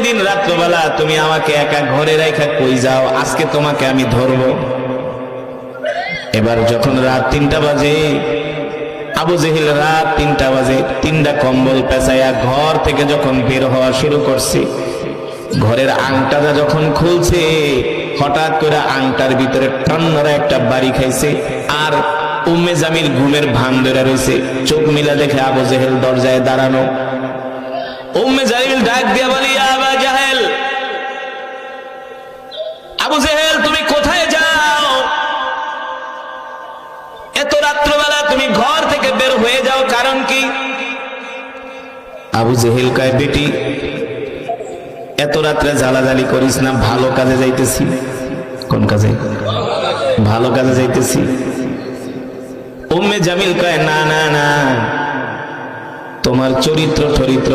রাত্রবেলা তুমি আমাকে একা ঘরে রেখা কই যাও? আজকে তোমাকে আমি ধরবো। এবার যখন রাত তিনটা বাজে, আবু জেহিল রাত তিনটা বাজে, তিনটা কম্বল পেঁচাইয়া ঘর থেকে যখন বের হওয়া শুরু করছে, ঘরের আংটাটা যখন খুলছে, হঠাৎ করে আংটার ভিতরে টন্নরা একটা বাড়ি খাইছে, আর উম্মে জামিল ঘুমের ভান ধরে রয়েছে চোখ মিলা দেখে আবু জেহেল দরজায় দাঁড়ানো। উম্মে জামিল ডাক দিয়া বলি আবা জাহেল আবু জেহেল, তুমি কোথায় যাও? এত রাত্রবেলা তুমি ঘর থেকে বের হয়ে যাও, কারণ কি? আবু জেহেল কয়, বেটি, এত রাত্রে জ্বালাজালি করিস না, ভালো কাজে যাইতেছি। কোন কাজে? ভালো কাজে যাইতেছি। উম্মে জামিল কয়, না না না, তোমার চরিত্র চরিত্র